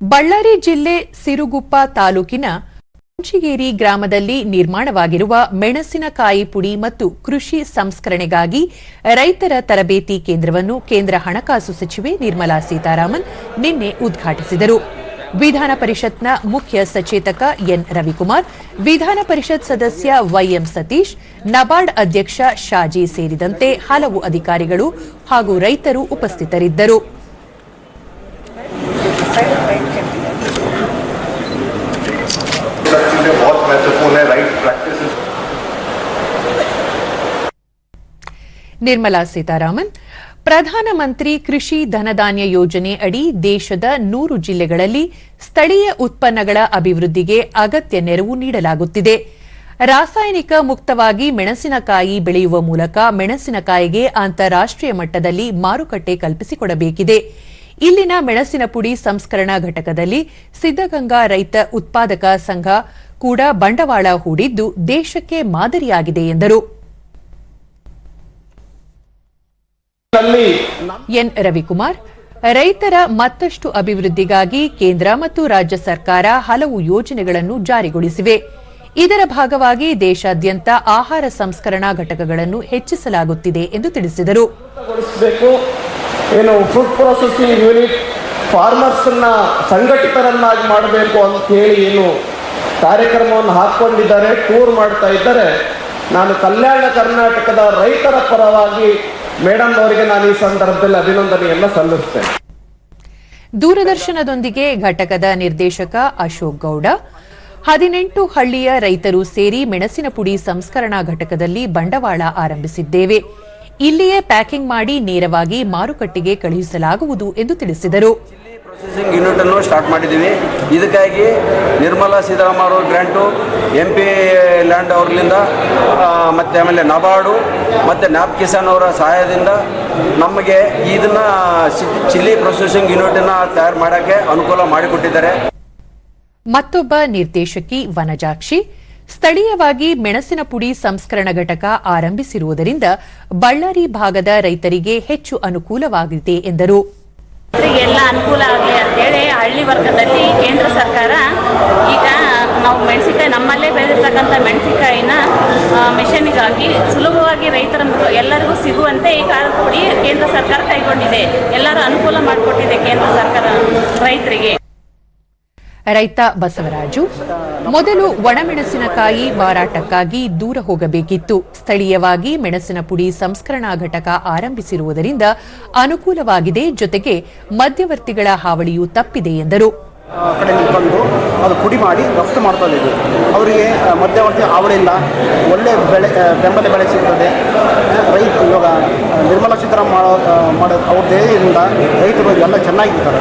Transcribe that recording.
ಬಳ್ಳಾರಿ ಜಿಲ್ಲೆ ಸಿರುಗುಪ್ಪ ತಾಲೂಕಿನ ಮುಂಚಿಗೇರಿ ಗ್ರಾಮದಲ್ಲಿ ನಿರ್ಮಾಣವಾಗಿರುವ ಮೆಣಸಿನಕಾಯಿ ಪುಡಿ ಮತ್ತು ಕೃಷಿ ಸಂಸ್ಕರಣೆಗಾಗಿ ರೈತರ ತರಬೇತಿ ಕೇಂದ್ರವನ್ನು ಕೇಂದ್ರ ಹಣಕಾಸು ಸಚಿವೆ ನಿರ್ಮಲಾ ಸೀತಾರಾಮನ್ ನಿನ್ನೆ ಉದ್ಘಾಟಿಸಿದರು. ವಿಧಾನ ಪರಿಷತ್ನ ಮುಖ್ಯ ಸಚೇತಕ ಎನ್ ರವಿಕುಮಾರ್, ವಿಧಾನ ಪರಿಷತ್ ಸದಸ್ಯ ವೈಎಂ ಸತೀಶ್, ನಬಾರ್ಡ್ ಅಧ್ಯಕ್ಷ ಶಾಜಿ ಸೇರಿದಂತೆ ಹಲವು ಅಧಿಕಾರಿಗಳು ಹಾಗೂ ರೈತರು ಉಪಸ್ಥಿತರಿದ್ದರು. ನಿರ್ಮಲಾ ಸೀತಾರಾಮನ್, ಪ್ರಧಾನಮಂತ್ರಿ ಕೃಷಿ ಧನಧಾನ್ಯ ಯೋಜನೆ ಅಡಿ ದೇಶದ ನೂರು ಜಿಲ್ಲೆಗಳಲ್ಲಿ ಸ್ಥಳೀಯ ಉತ್ಪನ್ನಗಳ ಅಭಿವೃದ್ಧಿಗೆ ಅಗತ್ಯ ನೆರವು ನೀಡಲಾಗುತ್ತಿದೆ. ರಾಸಾಯನಿಕ ಮುಕ್ತವಾಗಿ ಮೆಣಸಿನಕಾಯಿ ಬೆಳೆಯುವ ಮೂಲಕ ಮೆಣಸಿನಕಾಯಿಗೆ ಅಂತಾರಾಷ್ಟೀಯ ಮಟ್ಟದಲ್ಲಿ ಮಾರುಕಟ್ಟೆ ಕಲ್ಪಿಸಿಕೊಡಬೇಕಿದೆ. ಇಲ್ಲಿನ ಮೆಣಸಿನ ಪುಡಿ ಸಂಸ್ಕರಣಾ ಘಟಕದಲ್ಲಿ ಸಿದ್ದಗಂಗಾ ರೈತ ಉತ್ಪಾದಕ ಸಂಘ ಕೂಡ ಬಂಡವಾಳ ಹೂಡಿದ್ದು ದೇಶಕ್ಕೆ ಮಾದರಿಯಾಗಿದೆ ಎಂದರು. ಎನ್ ರವಿಕುಮಾರ್ ರೈತರ ಮತ್ತಷ್ಟು ಅಭಿವೃದ್ಧಿಗಾಗಿ ಕೇಂದ್ರ ಮತ್ತು ರಾಜ್ಯ ಸರ್ಕಾರ ಹಲವು ಯೋಜನೆಗಳನ್ನು ಜಾರಿಗೊಳಿಸಿವೆ. ಇದರ ಭಾಗವಾಗಿ ದೇಶಾದ್ಯಂತ ಆಹಾರ ಸಂಸ್ಕರಣಾ ಘಟಕಗಳನ್ನು ಹೆಚ್ಚಿಸಲಾಗುತ್ತಿದೆ ಎಂದು ತಿಳಿಸಿದರು. ಏನು ಫುಡ್ ಪ್ರೊಸೆಸಿಂಗ್ ಯೂನಿಟ್ ಫಾರ್ಮರ್ಸನ್ನ ಸಂಘಟಿತರನ್ನಾಗಿ ಮಾಡಬೇಕು ಅಂತ ಹೇಳಿ ಏನು ಕಾರ್ಯಕ್ರಮವನ್ನು ಹಾಕ್ಕೊಂಡಿದ್ದಾರೆ ಟೂರ್ ಮಾಡ್ತಾ ಇದ್ದಾರೆ. ನಾನು ಕಲ್ಯಾಣ ಕರ್ನಾಟಕದ ರೈತರ ಪರವಾಗಿ ಮೇಡಮ್ ಅವರಿಗೆ ನಾನು ಈ ಸಂದರ್ಭದಲ್ಲಿ ಅಭಿನಂದನೆಯನ್ನ ಸಲ್ಲಿಸ್ತೇನೆ. ದೂರದರ್ಶನದೊಂದಿಗೆ ಘಟಕದ ನಿರ್ದೇಶಕ ಅಶೋಕ್ ಗೌಡ, ಹದಿನೆಂಟು ಹಳ್ಳಿಯ ರೈತರು ಸೇರಿ ಮೆಣಸಿನ ಪುಡಿ ಸಂಸ್ಕರಣಾ ಘಟಕದಲ್ಲಿ ಬಂಡವಾಳ ಆರಂಭಿಸಿದ್ದೇವೆ. ಇಲ್ಲಿಯೇ ಪ್ಯಾಕಿಂಗ್ ಮಾಡಿ ನೇರವಾಗಿ ಮಾರುಕಟ್ಟೆಗೆ ಕಳುಹಿಸಲಾಗುವುದು ಎಂದು ತಿಳಿಸಿದರು. ಪ್ರೊಸೆಸಿಂಗ್ ಯೂನಿಟ್ ಅನ್ನು ಸ್ಟಾರ್ಟ್ ಮಾಡಿದ್ದೀವಿ. ಇದಕ್ಕಾಗಿ ನಿರ್ಮಲಾ ಸೀತಾರಾಮನ್ ಅವರ ಗ್ರ್ಯಾಂಟು ಎಂ ಪಿ ಲ್ಯಾಂಡ್ ಅವ್ರಲಿಂದ ಮತ್ತು ಆಮೇಲೆ ನಬಾರ್ಡು ಮತ್ತು ನ್ಯಾಪ್ ಕಿಸಾನ್ ಅವರ ಸಹಾಯದಿಂದ ನಮಗೆ ಇದನ್ನು ಚಿಲ್ಲಿ ಪ್ರೊಸೆಸಿಂಗ್ ಯೂನಿಟನ್ನು ತಯಾರು ಮಾಡೋಕ್ಕೆ ಅನುಕೂಲ ಮಾಡಿಕೊಟ್ಟಿದ್ದಾರೆ. ಮತ್ತೊಬ್ಬ ನಿರ್ದೇಶಕಿ ವನಜಾಕ್ಷಿ ಸ್ಥಳೀಯವಾಗಿ ಮೆಣಸಿನ ಪುಡಿ ಸಂಸ್ಕರಣ ಘಟಕ ಆರಂಭಿಸಿರುವುದರಿಂದ ಬಳ್ಳಾರಿ ಭಾಗದ ರೈತರಿಗೆ ಹೆಚ್ಚು ಅನುಕೂಲವಾಗಿದೆ ಎಂದರು. ಎಲ್ಲ ಅನುಕೂಲ ಆಗಲಿ ಅಂತೇಳಿ ಹಳ್ಳಿ ವರ್ಗದಲ್ಲಿ ಕೇಂದ್ರ ಸರ್ಕಾರ ಈಗ ನಾವು ಮೆಣಸಿನಕಾಯಿ ನಮ್ಮಲ್ಲೇ ಬೆಳೆದಿರ್ತಕ್ಕಂಥ ಮೆಣಸಿನಕಾಯಿನ ಮಿಷನ್ಗಾಗಿ ಸುಲಭವಾಗಿ ರೈತರ ಎಲ್ಲರಿಗೂ ಸಿಗುವಂತೆ ಈ ಪುಡಿ ಕೇಂದ್ರ ಸರ್ಕಾರ ಕೈಗೊಂಡಿದೆ. ಎಲ್ಲರೂ ಅನುಕೂಲ ಮಾಡಿಕೊಟ್ಟಿದೆ ಕೇಂದ್ರ ಸರ್ಕಾರ ರೈತರಿಗೆ. ರೈತ ಬಸವರಾಜು, ಮೊದಲು ಒಣಮೆಣಸಿನಕಾಯಿ ಮಾರಾಟಕ್ಕಾಗಿ ದೂರ ಹೋಗಬೇಕಿತ್ತು. ಸ್ಥಳೀಯವಾಗಿ ಮೆಣಸಿನ ಪುಡಿ ಸಂಸ್ಕರಣಾ ಘಟಕ ಆರಂಭಿಸಿರುವುದರಿಂದ ಅನುಕೂಲವಾಗಿದೆ, ಜೊತೆಗೆ ಮಧ್ಯವರ್ತಿಗಳ ಹಾವಳಿಯೂ ತಪ್ಪಿದೆ ಎಂದರು. ಕಡೆ ನಿಂತ್ಕೊಂಡು ಅದು ಪುಡಿ ಮಾಡಿ ರಫ್ತು ಮಾಡ್ತಾ ಇದ್ದೀವಿ. ಅವರಿಗೆ ಮಧ್ಯವರ್ತಿ ಹಾವಳಿಲ್ಲ ಒಳ್ಳೆ ಬೆಳೆ ಬೆಂಬಲ ಬೆಳೆ ಸಿಗ್ತದೆ. ರೈತ ಇವಾಗ ನಿರ್ಮಲಾ ಸೀತಾರಾಮನ್ ಮಾಡೋ ಮಾಡೋದು ಮಾಡೋ ಅವ್ರ ಧ್ಯೇಯದಿಂದ ರೈತರು ಎಲ್ಲ ಚೆನ್ನಾಗಿದ್ದಾರೆ.